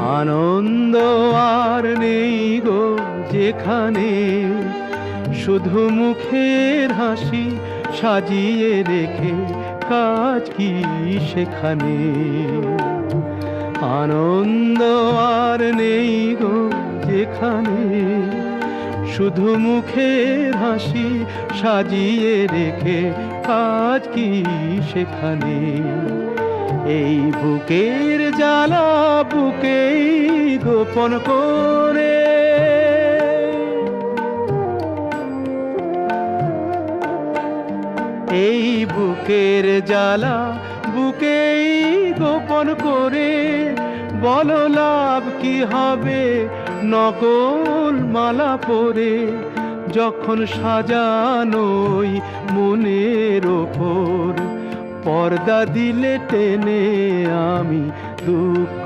আনন্দ আর নেই গো যেখানে। শুধু মুখের হাসি সাজিয়ে রেখে কাজ কি সেখানে? আনন্দ আর নেই গো যেখানে। শুধু মুখের হাসি সাজিয়ে রেখে কাজ কি সেখানে? এই বুকের জ্বালা বুকেই গোপন করে। এই বুকের জ্বালা বুকেই গোপন করে, বলো লাভ কি হবে? নকল মালা পরে যখন সাজানোই মনের ওপর। পর্দা দিলে টেনে আমি দুঃখ